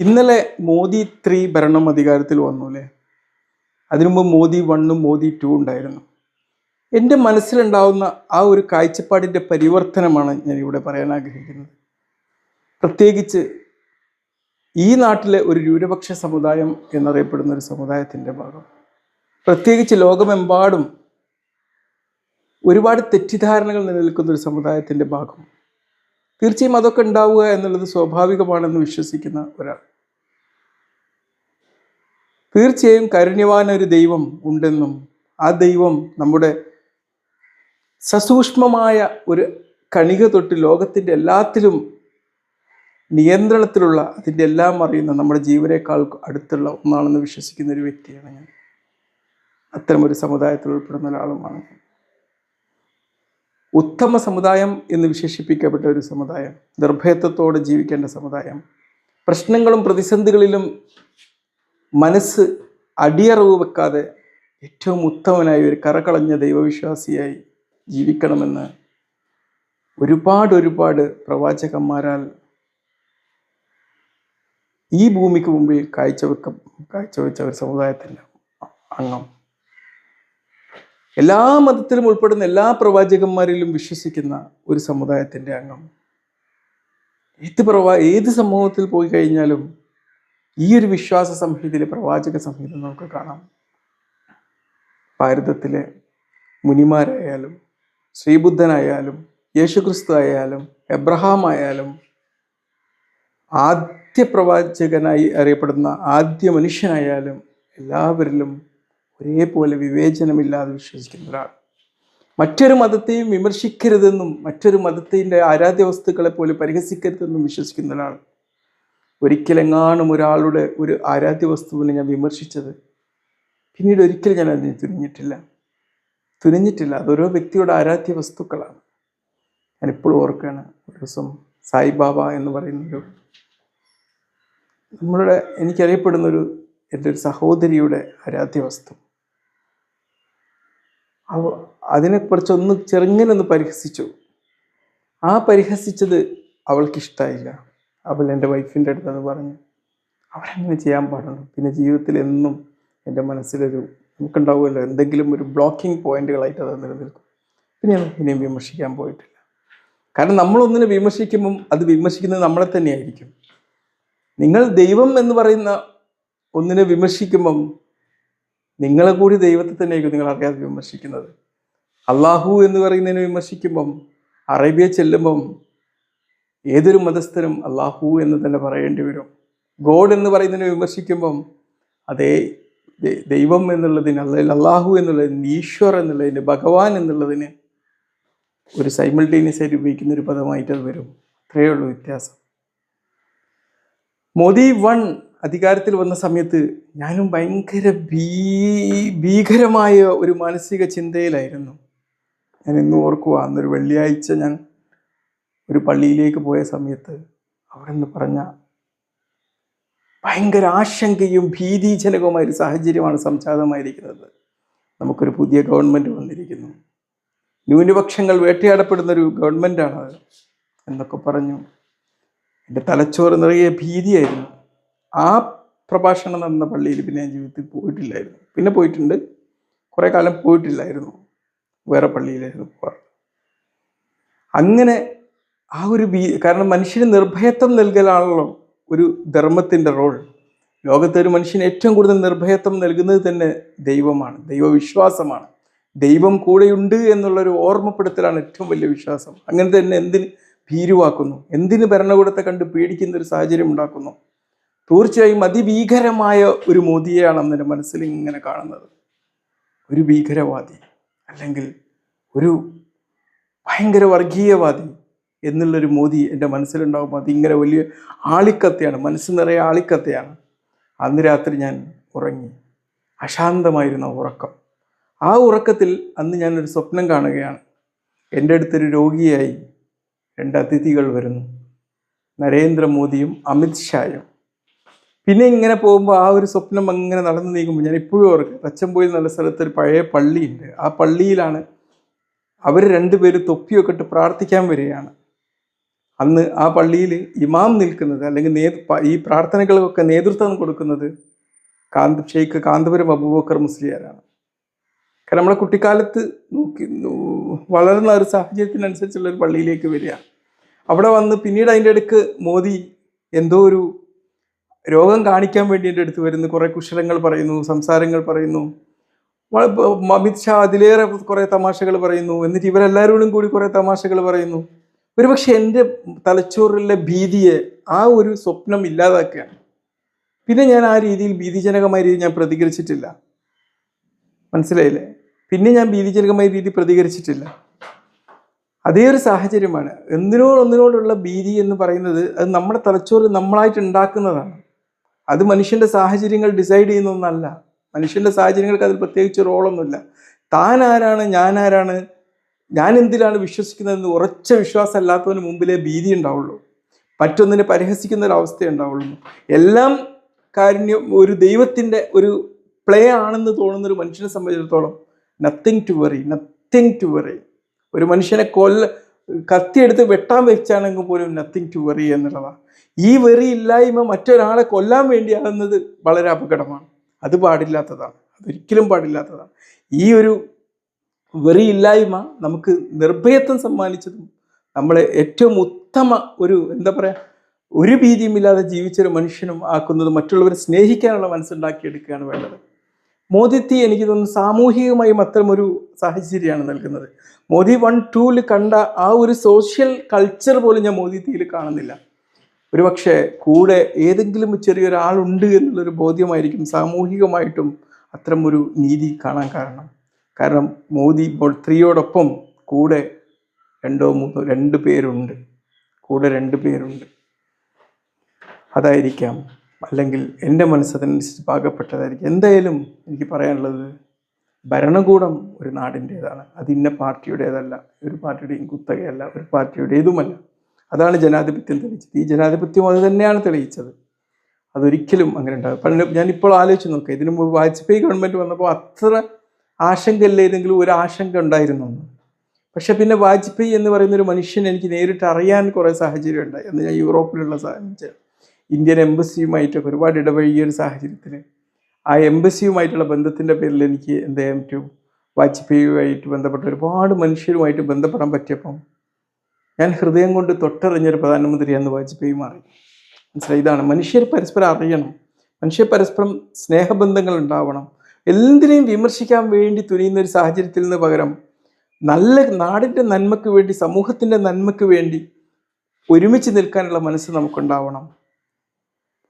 ഇന്നലെ മോദി ത്രീ ഭരണം അധികാരത്തിൽ വന്നു അല്ലേ? അതിനുമുമ്പ് മോദി വണ്ണും മോദി ടു ഉണ്ടായിരുന്നു. എന്റെ മനസ്സിലുണ്ടാവുന്ന ആ ഒരു കാഴ്ചപ്പാടിന്റെ പരിവർത്തനമാണ് ഞാൻ ഇവിടെ പറയാൻ ആഗ്രഹിക്കുന്നത്. പ്രത്യേകിച്ച് ഈ നാട്ടിലെ ഒരു ന്യൂനപക്ഷ സമുദായം എന്നറിയപ്പെടുന്ന ഒരു സമുദായത്തിന്റെ ഭാഗം. പ്രത്യേകിച്ച് ലോകമെമ്പാടും ഒരുപാട് തെറ്റിദ്ധാരണകൾ നിലനിൽക്കുന്ന ഒരു സമുദായത്തിന്റെ ഭാഗം. തീർച്ചയായും അതൊക്കെ ഉണ്ടാവുക എന്നുള്ളത് സ്വാഭാവികമാണെന്ന് വിശ്വസിക്കുന്ന ഒരാൾ. തീർച്ചയായും കരുണ്യവാനൊരു ദൈവം ഉണ്ടെന്നും ആ ദൈവം നമ്മുടെ സസൂക്ഷ്മമായ ഒരു കണിക തൊട്ട് ലോകത്തിന്റെ എല്ലാത്തിലും നിയന്ത്രണത്തിലുള്ള അതിന്റെ എല്ലാം അറിയുന്ന നമ്മുടെ ജീവനേക്കാൾ അടുത്തുള്ള ഒന്നാണെന്ന് വിശ്വസിക്കുന്ന ഒരു വ്യക്തിയാണ് ഞാൻ. അത്തരമൊരു സമുദായത്തിൽ ഉൾപ്പെടുന്ന ഒരാളുമാണ് ഉത്തമ സമുദായം എന്ന് വിശേഷിപ്പിക്കപ്പെട്ട ഒരു സമുദായം നിർഭയത്വത്തോടെ ജീവിക്കേണ്ട സമുദായം പ്രശ്നങ്ങളും പ്രതിസന്ധികളിലും മനസ്സ് അടിയറവ് വെക്കാതെ ഏറ്റവും ഉത്തമനായി ഒരു കറകളഞ്ഞ ദൈവവിശ്വാസിയായി ജീവിക്കണമെന്ന് ഒരുപാട് ഒരുപാട് പ്രവാചകന്മാരാൽ ഈ ഭൂമിക്ക് മുമ്പിൽ കാഴ്ചവെക്ക കാഴ്ചവെച്ച ഒരു സമുദായത്തിന്റെ അംഗം. എല്ലാ മതത്തിലും ഉൾപ്പെടുന്ന എല്ലാ പ്രവാചകന്മാരിലും വിശ്വസിക്കുന്ന ഒരു സമുദായത്തിന്റെ അംഗം. ഏത് പ്രവാ ഏത് സമൂഹത്തിൽ പോയി കഴിഞ്ഞാലും ഈ ഒരു വിശ്വാസ സംഹിതയിലെ പ്രവാചക സംഹിത നമുക്ക് കാണാം. ഭാരതത്തിലെ മുനിമാരായാലും ശ്രീബുദ്ധനായാലും യേശുക്രിസ്തു ആയാലും എബ്രഹാം ആയാലും ആദ്യ പ്രവാചകനായി അറിയപ്പെടുന്ന ആദ്യ മനുഷ്യനായാലും എല്ലാവരിലും ഒരേപോലെ വിവേചനമില്ലാതെ വിശ്വസിക്കുന്ന ഒരാൾ. മറ്റൊരു മതത്തെയും വിമർശിക്കരുതെന്നും മറ്റൊരു മതത്തിന്റെ ആരാധ്യ വസ്തുക്കളെ പോലെ പരിഹസിക്കരുതെന്നും വിശ്വസിക്കുന്ന ഒരാൾ. ഒരിക്കലെങ്ങാനും ഒരാളുടെ ഒരു ആരാധ്യ വസ്തുവിനെ ഞാൻ വിമർശിച്ചത്. പിന്നീട് ഒരിക്കലും ഞാൻ അതിനെ തുനിഞ്ഞിട്ടില്ല. തുനിഞ്ഞിട്ടില്ല. അതോരോ വ്യക്തിയുടെ ആരാധ്യ വസ്തുക്കളാണ് ഞാനിപ്പോഴും ഓർക്കുകയാണ് ഒരു ദിവസം സായിബാബ എന്ന് പറയുന്നൊരു നമ്മളുടെ എനിക്കറിയപ്പെടുന്നൊരു എന്റെ ഒരു സഹോദരിയുടെ ആരാധ്യ വസ്തു അവ അതിനെക്കുറിച്ചൊന്ന് ചെറുങ്ങനൊന്ന് പരിഹസിച്ചു. ആ പരിഹസിച്ചത് അവൾക്കിഷ്ടമായില്ല അവൾ എന്റെ വൈഫിന്റെ അടുത്ത് അത് പറഞ്ഞു. അവരങ്ങനെ ചെയ്യാൻ പാടുള്ളൂ പിന്നെ ജീവിതത്തിൽ എന്നും എന്റെ മനസ്സിലൊരു നമുക്കുണ്ടാവുമല്ലോ എന്തെങ്കിലും ഒരു ബ്ലോക്കിംഗ് പോയിന്റുകളായിട്ട് അത് നിലനിൽക്കും. പിന്നെ ഇനിയും വിമർശിക്കാൻ പോയിട്ടില്ല. കാരണം നമ്മളൊന്നിനെ വിമർശിക്കുമ്പം അത് വിമർശിക്കുന്നത് നമ്മളെ തന്നെയായിരിക്കും. നിങ്ങൾ ദൈവം എന്ന് പറയുന്ന ഒന്നിനെ വിമർശിക്കുമ്പം നിങ്ങളെ കൂടി ദൈവത്തെ തന്നെയായിരിക്കും നിങ്ങൾ അറിയാതെ വിമർശിക്കുന്നത്. അള്ളാഹു എന്ന് പറയുന്നതിനെ വിമർശിക്കുമ്പം അറേബ്യ ചെല്ലുമ്പം ഏതൊരു മതസ്ഥരും അള്ളാഹു എന്ന് തന്നെ പറയേണ്ടി വരും. ഗോഡ് എന്ന് പറയുന്നതിനെ വിമർശിക്കുമ്പം അതേ ദൈവം എന്നുള്ളതിന് അല്ലെങ്കിൽ അള്ളാഹു എന്നുള്ളതിന് ഈശ്വർ എന്നുള്ളതിന് ഭഗവാൻ എന്നുള്ളതിന് ഒരു സൈമിൾട്ടേനിയസ് ആയിട്ട് ഉപയോഗിക്കുന്ന ഒരു പദമായിട്ട് അത് വരും. അത്രയേ ഉള്ളൂ വ്യത്യാസം. മോദി വൺ അധികാരത്തിൽ വന്ന സമയത്ത് ഞാനും ഭയങ്കര ഭീ ഭീകരമായ ഒരു മാനസിക ചിന്തയിലായിരുന്നു. ഞാൻ ഇന്ന് ഓർക്കുക അന്നൊരു വെള്ളിയാഴ്ച ഞാൻ ഒരു പള്ളിയിലേക്ക് പോയ സമയത്ത് അവരെന്ന് പറഞ്ഞ ഭയങ്കര ആശങ്കയും ഭീതിജനകവുമായ ഒരു സാഹചര്യമാണ് സംജാതമായിരിക്കുന്നത്. നമുക്കൊരു പുതിയ ഗവൺമെന്റ് വന്നിരിക്കുന്നു. ന്യൂനപക്ഷങ്ങൾ വേട്ടയാടപ്പെടുന്ന ഒരു ഗവൺമെന്റാണ് എന്നൊക്കെ പറഞ്ഞു. എന്റെ തലച്ചോറ് നിറയെ ഭീതിയായിരുന്നു. ആ പ്രഭാഷണം നടന്ന പള്ളിയിൽ പിന്നെ ഞാൻ ജീവിതത്തിൽ പോയിട്ടില്ലായിരുന്നു. പിന്നെ പോയിട്ടുണ്ട്. കുറേ കാലം പോയിട്ടില്ലായിരുന്നു. വേറെ പള്ളിയിലായിരുന്നു പോകാറ് അങ്ങനെ ആ ഒരു ഭീ കാരണം മനുഷ്യന് നിർഭയത്വം നൽകലാണല്ലോ ഒരു ധർമ്മത്തിന്റെ റോൾ. ലോകത്തെ ഒരു മനുഷ്യന് ഏറ്റവും കൂടുതൽ നിർഭയത്വം നൽകുന്നത് തന്നെ ദൈവമാണ് ദൈവവിശ്വാസമാണ്. ദൈവം കൂടെയുണ്ട് എന്നുള്ളൊരു ഓർമ്മപ്പെടുത്തലാണ് ഏറ്റവും വലിയ വിശ്വാസം. അങ്ങനെ തന്നെ എന്തിന് ഭീരുവാക്കുന്നു? എന്തിന് ഭരണകൂടത്തെ കണ്ട് പേടിക്കുന്ന ഒരു സാഹചര്യം ഉണ്ടാക്കുന്നു? തീർച്ചയായും അതിഭീകരമായ ഒരു മോദിയെയാണ് അന്നെ മനസ്സിൽ ഇങ്ങനെ കാണുന്നത്. ഒരു ഭീകരവാദി അല്ലെങ്കിൽ ഒരു ഭയങ്കര വർഗീയവാദി എന്നുള്ളൊരു മോദി എന്റെ മനസ്സിലുണ്ടാകുമ്പോൾ അതിങ്ങനെ വലിയ ആളിക്കത്തയാണ് മനസ്സ് നിറയെ ആളിക്കത്തയാണ്. അന്ന് രാത്രി ഞാൻ ഉറങ്ങി. അശാന്തമായിരുന്ന ഉറക്കം. ആ ഉറക്കത്തിൽ അന്ന് ഞാനൊരു സ്വപ്നം കാണുകയാണ്. എന്റെ അടുത്തൊരു രോഗിയായി രണ്ട് അതിഥികൾ വരുന്നു. നരേന്ദ്രമോദിയും അമിത് ഷായും. പിന്നെ ഇങ്ങനെ പോകുമ്പോൾ ആ ഒരു സ്വപ്നം അങ്ങനെ നടന്നു നീങ്ങുമ്പോൾ ഞാൻ ഇപ്പോഴും ഓർക്കും. തച്ചമ്പോയിൽ നല്ല സ്ഥലത്ത് ഒരു പഴയ പള്ളിയുണ്ട്. ആ പള്ളിയിലാണ് അവർ രണ്ടുപേരും തൊപ്പിയൊക്കെ ഇട്ട് പ്രാർത്ഥിക്കാൻ വരികയാണ്. അന്ന് ആ പള്ളിയിൽ ഇമാം നിൽക്കുന്നത് അല്ലെങ്കിൽ നേ ഈ പ്രാർത്ഥനകൾക്കൊക്കെ നേതൃത്വം കൊടുക്കുന്നത് കാന്ത ഷെയ്ഖ് കാന്തപുരം അബൂബക്കർ മുസ്ലിയാരാണ്. കാരണം നമ്മളെ കുട്ടിക്കാലത്ത് നോക്കി വളരുന്ന ഒരു സാഹചര്യത്തിനനുസരിച്ചുള്ള ഒരു പള്ളിയിലേക്ക് വരിക. അവിടെ വന്ന് പിന്നീട് അതിന്റെ അടുക്ക് മോദി എന്തോ ഒരു രോഗം കാണിക്കാൻ വേണ്ടി എന്റെ അടുത്ത് വരുന്നു. കുറേ കുശലങ്ങൾ പറയുന്നു സംസാരങ്ങൾ പറയുന്നു. അമിത്ഷാ അതിലേറെ കുറേ തമാശകൾ പറയുന്നു. എന്നിട്ട് ഇവരെല്ലാവരോടും കൂടി കുറേ തമാശകൾ പറയുന്നു. ഒരുപക്ഷെ എന്റെ തലച്ചോറിലെ ഭീതിയെ ആ ഒരു സ്വപ്നം ഇല്ലാതാക്കുകയാണ്. പിന്നെ ഞാൻ ആ രീതിയിൽ ഭീതിജനകമായ രീതി ഞാൻ പ്രതികരിച്ചിട്ടില്ല. മനസ്സിലായില്ലേ? പിന്നെ ഞാൻ ഭീതിജനകമായ രീതി പ്രതികരിച്ചിട്ടില്ല. അതേ ഒരു സാഹചര്യമാണ്. എന്തിനോട് ഒന്നിനോടുള്ള ഭീതി എന്ന് പറയുന്നത് അത് നമ്മുടെ തലച്ചോറ് നമ്മളായിട്ട് ഉണ്ടാക്കുന്നതാണ്. അത് മനുഷ്യന്റെ സാഹചര്യങ്ങൾ ഡിസൈഡ് ചെയ്യുന്ന ഒന്നല്ല. മനുഷ്യന്റെ സാഹചര്യങ്ങൾക്ക് അതിൽ പ്രത്യേകിച്ച് റോളൊന്നുമില്ല താൻ ആരാണ് ഞാൻ ആരാണ് ഞാൻ എന്തിലാണ് വിശ്വസിക്കുന്നതെന്ന് ഉറച്ച വിശ്വാസം അല്ലാത്തവന് മുമ്പിലേ ഭീതി ഉണ്ടാവുള്ളൂ. മറ്റൊന്നിനെ പരിഹസിക്കുന്ന ഒരവസ്ഥ ഉണ്ടാവുള്ളൂ എല്ലാം കാരുണ്യം ഒരു ദൈവത്തിന്റെ ഒരു പ്ലേ ആണെന്ന് തോന്നുന്ന ഒരു മനുഷ്യനെ സംബന്ധിച്ചിടത്തോളം nothing to worry nothing to worry ഒരു മനുഷ്യനെ കൊല്ല കത്തിയെടുത്ത് വെട്ടാൻ വെച്ചാണെങ്കിൽ പോലും നത്തിങ് ടു വെറി എന്നുള്ളതാണ് ഈ വെറി ഇല്ലായ്മ മറ്റൊരാളെ കൊല്ലാൻ വേണ്ടിയാകുന്നത് വളരെ അപകടമാണ്. അത് പാടില്ലാത്തതാണ്. അതൊരിക്കലും പാടില്ലാത്തതാണ്. ഈ ഒരു വെറി ഇല്ലായ്മ നമുക്ക് നിർഭയത്വം സമ്മാനിച്ചതും നമ്മളെ ഏറ്റവും ഉത്തമ ഒരു എന്താ പറയുക ഒരു ഭീതിയുമില്ലാതെ ജീവിച്ചൊരു മനുഷ്യനും ആക്കുന്നത് മറ്റുള്ളവരെ സ്നേഹിക്കാനുള്ള മനസ്സുണ്ടാക്കിയെടുക്കുകയാണ് വേണ്ടത്. മോദിത്തി എനിക്ക് തോന്നുന്നു സാമൂഹികമായും അത്തരമൊരു സാഹചര്യമാണ് നൽകുന്നത്. മോദി വൺ ടൂവിൽ കണ്ട ആ ഒരു സോഷ്യൽ കൾച്ചർ പോലും ഞാൻ മോദിത്തിയിൽ കാണുന്നില്ല. ഒരുപക്ഷെ കൂടെ ഏതെങ്കിലും ചെറിയൊരാളുണ്ട് എന്നുള്ളൊരു ബോധ്യമായിരിക്കും സാമൂഹികമായിട്ടും അത്തരമൊരു നീതി കാണാൻ കാരണം. കാരണം മോദി ഇപ്പോൾ ത്രീയോടൊപ്പം കൂടെ രണ്ടോ മൂന്നോ രണ്ട് പേരുണ്ട്. കൂടെ രണ്ട് പേരുണ്ട്. അതായിരിക്കാം. അല്ലെങ്കിൽ എന്റെ മനസ്സതനുസരിച്ച് പാകപ്പെട്ടതായിരിക്കും. എന്തായാലും എനിക്ക് പറയാനുള്ളത് ഭരണകൂടം ഒരു നാടിന്റേതാണ്. അത് ഇന്ന പാർട്ടിയുടേതല്ല. ഒരു പാർട്ടിയുടെയും കുത്തകയല്ല. ഒരു പാർട്ടിയുടേതുമല്ല. അതാണ് ജനാധിപത്യം തെളിയിച്ചത്. ഈ ജനാധിപത്യം അത് തന്നെയാണ് തെളിയിച്ചത്. അതൊരിക്കലും അങ്ങനെ ഉണ്ടാകും പണ്ട് ഞാനിപ്പോൾ ആലോചിച്ച് നോക്കുക ഇതിനു മുമ്പ് വാജ്പേയി ഗവൺമെന്റ് വന്നപ്പോൾ അത്ര ആശങ്കയില്ല ഏതെങ്കിലും ഒരു ആശങ്ക ഉണ്ടായിരുന്നു. പക്ഷെ പിന്നെ വാജ്പേയി എന്ന് പറയുന്ന ഒരു മനുഷ്യൻ എനിക്ക് നേരിട്ട് അറിയാൻ കുറേ സാഹചര്യം ഉണ്ടായി. അന്ന് ഞാൻ യൂറോപ്പിലുള്ള സാഹചര്യം ഇന്ത്യൻ എംബസിയുമായിട്ടൊക്കെ ഒരുപാട് ഇടപഴകിയ ഒരു സാഹചര്യത്തിൽ ആ എംബസിയുമായിട്ടുള്ള ബന്ധത്തിന്റെ പേരിൽ എനിക്ക് എന്ത് ചെയ്യാൻ പറ്റും? വാജ്പേയിയുമായിട്ട് ബന്ധപ്പെട്ട ഒരുപാട് മനുഷ്യരുമായിട്ട് ബന്ധപ്പെടാൻ പറ്റിയപ്പം ഞാൻ ഹൃദയം കൊണ്ട് തൊട്ടറിഞ്ഞൊരു പ്രധാനമന്ത്രി എന്ന് വാജ്പേയി മാറി. മനസ്സിലായി? ഇതാണ്. മനുഷ്യർ പരസ്പരം അറിയണം. മനുഷ്യർ പരസ്പരം സ്നേഹബന്ധങ്ങൾ ഉണ്ടാവണം. എന്തിനേയും വിമർശിക്കാൻ വേണ്ടി തുനിയുന്ന ഒരു സാഹചര്യത്തിൽ നിന്ന് പകരം നല്ല നാടിന്റെ നന്മയ്ക്ക് വേണ്ടി സമൂഹത്തിന്റെ നന്മയ്ക്ക് വേണ്ടി ഒരുമിച്ച് നിൽക്കാനുള്ള മനസ്സ് നമുക്കുണ്ടാവണം.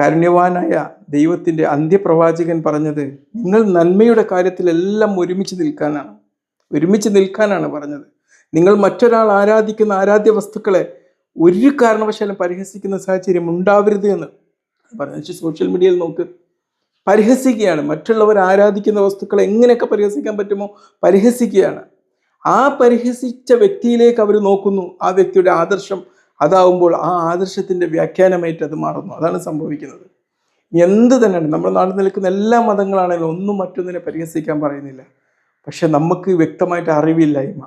കാരുണ്യവാനായ ദൈവത്തിന്റെ അന്ത്യപ്രവാചകൻ പറഞ്ഞത് നിങ്ങൾ നന്മയുടെ കാര്യത്തിലെല്ലാം ഒരുമിച്ച് നിൽക്കാനാണ്. ഒരുമിച്ച് നിൽക്കാനാണ് പറഞ്ഞത്. നിങ്ങൾ മറ്റൊരാൾ ആരാധിക്കുന്ന ആരാധ്യ വസ്തുക്കളെ ഒരു കാരണവശാലും പരിഹസിക്കുന്ന സാഹചര്യം ഉണ്ടാവരുത് എന്ന് പറഞ്ഞു സോഷ്യൽ മീഡിയയിൽ നോക്ക്. പരിഹസിക്കുകയാണ്. മറ്റുള്ളവർ ആരാധിക്കുന്ന വസ്തുക്കളെ എങ്ങനെയൊക്കെ പരിഹസിക്കാൻ പറ്റുമോ പരിഹസിക്കുകയാണ്. ആ പരിഹസിച്ച വ്യക്തിയിലേക്ക് അവർ നോക്കുന്നു. ആ വ്യക്തിയുടെ ആദർശം അതാവുമ്പോൾ ആ ആദർശത്തിന്റെ വ്യാഖ്യാനമായിട്ട് അത് മാറുന്നു. അതാണ് സംഭവിക്കുന്നത്. എന്ത് തന്നെയാണ്? നമ്മുടെ നാട്ടിൽ നിൽക്കുന്ന എല്ലാ മതങ്ങളാണെങ്കിലും ഒന്നും മറ്റൊന്നിനെ പരിഹസിക്കാൻ പറയുന്നില്ല. പക്ഷെ നമുക്ക് വ്യക്തമായിട്ട് അറിവില്ലായ്മ.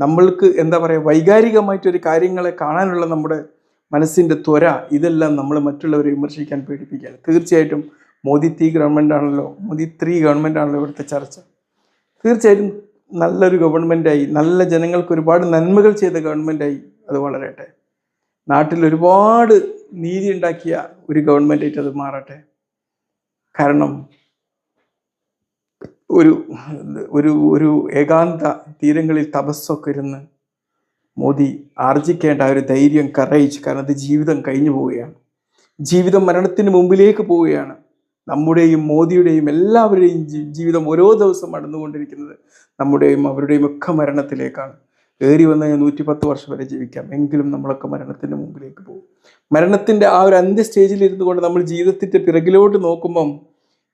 നമ്മൾക്ക് എന്താ പറയുക വൈകാരികമായിട്ടൊരു കാര്യങ്ങളെ കാണാനുള്ള നമ്മുടെ മനസ്സിന്റെ ത്വര ഇതെല്ലാം നമ്മൾ മറ്റുള്ളവരെ വിമർശിക്കാൻ പേടിപ്പിക്കുകയാണ്. തീർച്ചയായിട്ടും മോദി ത്രീ ഗവൺമെന്റ് ആണല്ലോ മോദി ത്രീ ഗവൺമെന്റ് ആണല്ലോ ഇവിടുത്തെ ചർച്ച. തീർച്ചയായിട്ടും നല്ലൊരു ഗവൺമെന്റായി നല്ല ജനങ്ങൾക്ക് ഒരുപാട് നന്മകൾ ചെയ്ത ഗവൺമെന്റായി അത് വളരട്ടെ. നാട്ടിൽ ഒരുപാട് നീതി ഉണ്ടാക്കിയ ഒരു ഗവൺമെന്റായിട്ട് അത് മാറട്ടെ. കാരണം ഒരു ഒരു ഒരു ഏകാന്ത തീരങ്ങളിൽ തപസ്സൊക്കെ ഇരുന്ന് മോദി ആർജിക്കേണ്ട ഒരു ധൈര്യം കറയിച്ച് കാരണം അത് ജീവിതം കഴിഞ്ഞു പോവുകയാണ്. ജീവിതം മരണത്തിന് മുമ്പിലേക്ക് പോവുകയാണ്. നമ്മുടെയും മോദിയുടെയും എല്ലാവരുടെയും ജീവിതം ഓരോ ദിവസം നടന്നുകൊണ്ടിരിക്കുന്നത് നമ്മുടെയും അവരുടെയും ഒക്കെ മരണത്തിലേക്കാണ്. ഏറി വന്ന നൂറ്റി പത്ത് വർഷം വരെ ജീവിക്കാം. എങ്കിലും നമ്മളൊക്കെ മരണത്തിന്റെ മുമ്പിലേക്ക് പോകും. മരണത്തിന്റെ ആ ഒരു അന്ത്യ സ്റ്റേജിൽ ഇരുന്നു കൊണ്ട് നമ്മൾ ജീവിതത്തിന്റെ പിറകിലോട്ട് നോക്കുമ്പം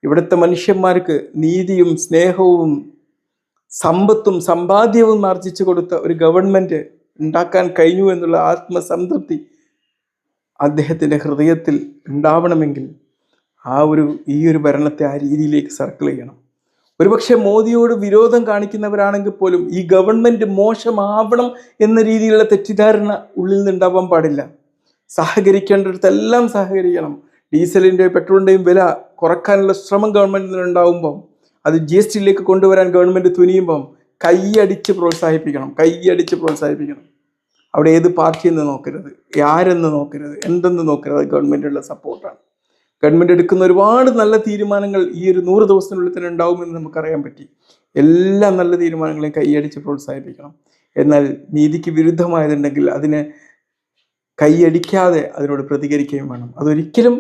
ഇവിടുത്തെ മനുഷ്യന്മാർക്ക് നീതിയും സ്നേഹവും സമ്പത്തും സമ്പാദ്യവും ആർജിച്ചു കൊടുത്ത ഒരു ഗവൺമെന്റ് ഉണ്ടാക്കാൻ കഴിഞ്ഞു എന്നുള്ള ആത്മസംതൃപ്തി അദ്ദേഹത്തിന്റെ ഹൃദയത്തിൽ ഉണ്ടാവണമെങ്കിൽ ആ ഒരു ഈ ഒരു ഭരണത്തെ ആ രീതിയിലേക്ക് സർക്കിൾ ചെയ്യണം. ഒരുപക്ഷെ മോദിയോട് വിരോധം കാണിക്കുന്നവരാണെങ്കിൽ പോലും ഈ ഗവൺമെന്റ് മോശമാവണം എന്ന രീതിയിലുള്ള തെറ്റിദ്ധാരണ ഉള്ളിൽ നിന്നുണ്ടാവാൻ പാടില്ല. സഹകരിക്കേണ്ടിടത്തെല്ലാം സഹകരിക്കണം. ഡീസലിന്റെ പെട്രോളിന്റെയും വില കുറക്കാനുള്ള ശ്രമം ഗവൺമെന്റിനുണ്ടാവുമ്പം അത് ജി എസ് ടിയിലേക്ക് കൊണ്ടുവരാൻ ഗവൺമെന്റ് തുനിയുമ്പം കൈയടിച്ച് പ്രോത്സാഹിപ്പിക്കണം കൈയടിച്ച് പ്രോത്സാഹിപ്പിക്കണം. അവിടെ ഏത് പാർട്ടി എന്ന് നോക്കരുത് ആരെന്ന് നോക്കരുത് എന്തെന്ന് നോക്കരുത് ഗവൺമെന്റുള്ള സപ്പോർട്ടാണ്. ഗവൺമെന്റ് എടുക്കുന്ന ഒരുപാട് നല്ല തീരുമാനങ്ങൾ ഈ ഒരു നൂറ് ദിവസത്തിനുള്ളിൽ തന്നെ ഉണ്ടാവുമെന്ന് നമുക്കറിയാൻ പറ്റി. എല്ലാ നല്ല തീരുമാനങ്ങളെയും കൈയടിച്ച് പ്രോത്സാഹിപ്പിക്കണം. എന്നാൽ നീതിക്ക് വിരുദ്ധമായതുണ്ടെങ്കിൽ അതിനെ കൈയടിക്കാതെ അതിനോട് പ്രതികരിക്കുകയും വേണം. അതൊരിക്കലും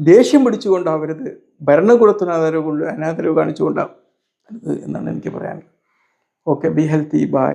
ദേഷ്യം പിടിച്ചുകൊണ്ടാവരുത്. ഭരണകൂടത്തിന് ആദരവ് കൊണ്ട് അനാദരവ് കാണിച്ചുകൊണ്ടാവരുത് എന്നാണ് എനിക്ക് പറയാനുള്ളത്. Okay be healthy by